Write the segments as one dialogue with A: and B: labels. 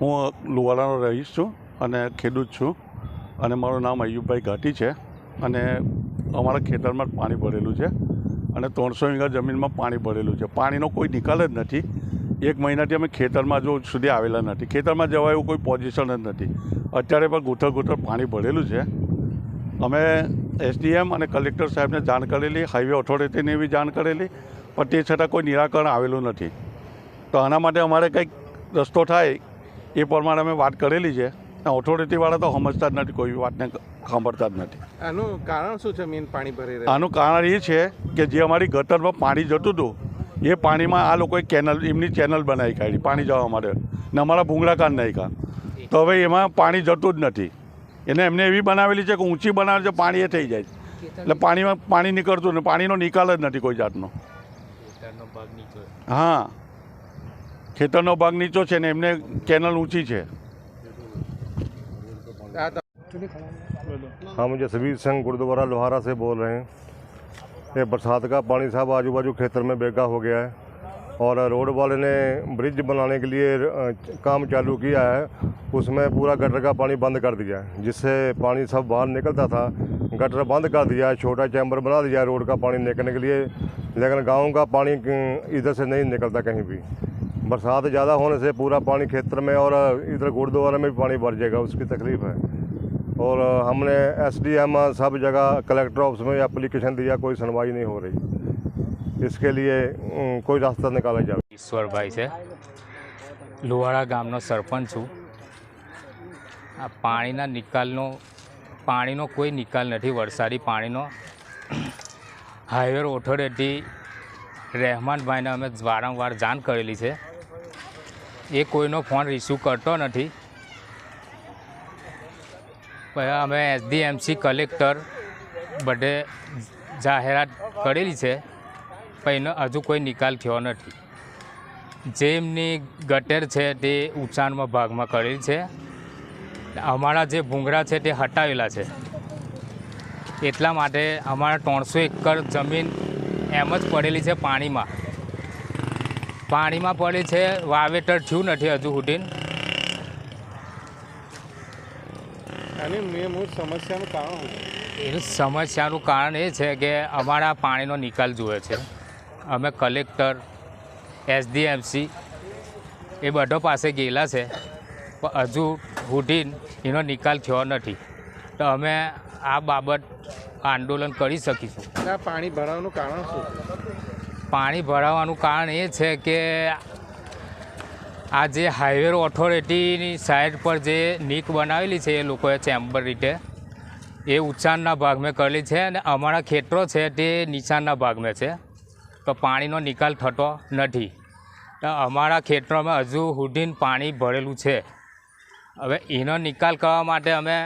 A: હું લુવાડાનો રહીશ છું અને ખેડૂત છું અને મારું નામ અયુબભાઈ ઘાટી છે અને અમારા ખેતરમાં જ પાણી ભરેલું છે અને ત્રણસો વીઘા જમીનમાં પાણી ભરેલું છે. પાણીનો કોઈ નિકાલ જ નથી. એક મહિનાથી અમે ખેતરમાં જો સુધી આવેલા નથી. ખેતરમાં જવા એવું કોઈ પોઝિશન જ નથી. અત્યારે પણ ગૂંથળ ગૂંથળ પાણી ભરેલું છે. અમે એસડીએમ અને કલેક્ટર સાહેબને જાણ કરેલી હાઈવે ઓથોરિટીને એવી જાણ કરેલી પણ તે છતાં કોઈ નિરાકરણ આવેલું નથી. તો આના માટે અમારે કંઈક રસ્તો થાય એ પ્રમાણે અમે વાત કરેલી છે. ઓથોરિટીવાળા તો સમજતા જ નથી કોઈ વાતને સાંભળતા જ નથી.
B: આનું કારણ શું છે? મેન પાણી ભરી રહ્યું.
A: આનું કારણ એ છે કે જે અમારી ગટરમાં પાણી જતું હતું એ પાણીમાં આ લોકોએ કેનલ એમની ચેનલ બનાવી કાઢી પાણી જવા માટે. ને અમારા ભૂંગળાકાર નાખ્યા. તો હવે એમાં પાણી જતું જ નથી. એને એમને એવી બનાવેલી છે કે ઊંચી બનાવે છે પાણી એ થઈ જાય. એટલે પાણીમાં પાણી નીકળતું ને પાણીનો નિકાલ જ નથી કોઈ જાતનો. હા. ખેતરનો ભાગ નીચો છે ને એમને કેનલ ઊંચી છે
B: આ ત-
C: हम जसवीर सिंह गुरुद्वारा लोहारा से बोल रहे हैं ये बरसात का पानी साहब आजू बाजू खेतर में बेगा हो गया है और रोड वाले ने ब्रिज बनाने के लिए अ, काम चालू किया है उसमें पूरा गटर का पानी बंद कर दिया है जिससे पानी सब बाहर निकलता था गटर बंद कर दिया है छोटा चैम्बर बना दिया है रोड का पानी निकलने के लिए लेकिन गांव का पानी अ, इधर से नहीं निकलता कहीं भी बरसात ज़्यादा होने से पूरा पानी खेतर में और इधर गुरुद्वारा में भी पानी भर जाएगा उसकी तकलीफ़ है और हमने एसडीएम सब जगह कलेक्टर ऑफिस में एप्लीकेशन दिया कोई सुनवाई नहीं हो रही इसके लिए अम, कोई रास्ता निकाला जाए
D: ઈશ્વરભાઈ છે લુવાડા ગામનો સરપંચ છું આ પાણીના નિકાલનો પાણીનો કોઈ નિકાલ નથી વરસાદી પાણીનો હાઈવે ઓથોરિટી રહેમાનભાઈને અમે વારંવાર જાણ કરેલી છે એ કોઈનો ફોન રિસીવ કરતો નથી. અમે એસડીએમસી કલેક્ટર બધે જાહેરાત કરેલી છે, પણ હજુ કોઈ નિકાલ થયો નથી. જેમની ગટેર છે તે ઉંચાણમાં ભાગમાં કરેલી છે. અમારા જે ભૂંગળા છે તે હટાવેલા છે. એટલા માટે અમારા ત્રણસો એકર જમીન એમ જ પડેલી છે પાણીમાં. પાણીમાં પડી છે વાવેતર થયું નથી હજુ સુધી એની સમસ્યાનું કારણ એ છે કે અમારા પાણીનો નિકાલ જુએ છે. અમે કલેક્ટર એસડીએમસી એ બધો પાસે ગયેલા છે. પણ હજુ સુધી એનો નિકાલ થયો નથી. તો અમે આ બાબત આંદોલન કરી શકીશું.
B: આ પાણી ભરાવાનું કારણ શું? છે
D: પાણી ભરાવાનું કારણ એ છે કે આ જે હાઈવે ઓથોરિટીની સાઈડ પર જે નીક બનાવેલી છે એ લોકોએ ચેમ્બર રીતે, એ ઊંચાણના ભાગમાં કરેલી છે અને અમારા ખેતરો છે તે નીચાણના ભાગમાં છે. તો પાણીનો નિકાલ થતો નથી. અમારા ખેતરોમાં હજુ હુડીન પાણી ભરેલું છે. હવે એનો નિકાલ કરવા માટે અમે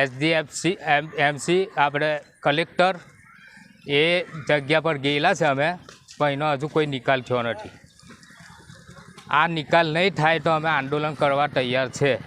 D: એચડીએફસી, એમ, એમસી, આપણે કલેક્ટર એ જગ્યા પર ગયેલા છે અમે, પણ એનો હજુ કોઈ નિકાલ થયો નથી. આ નિકાલ નહીં થાય તો અમે આંદોલન કરવા તૈયાર છે.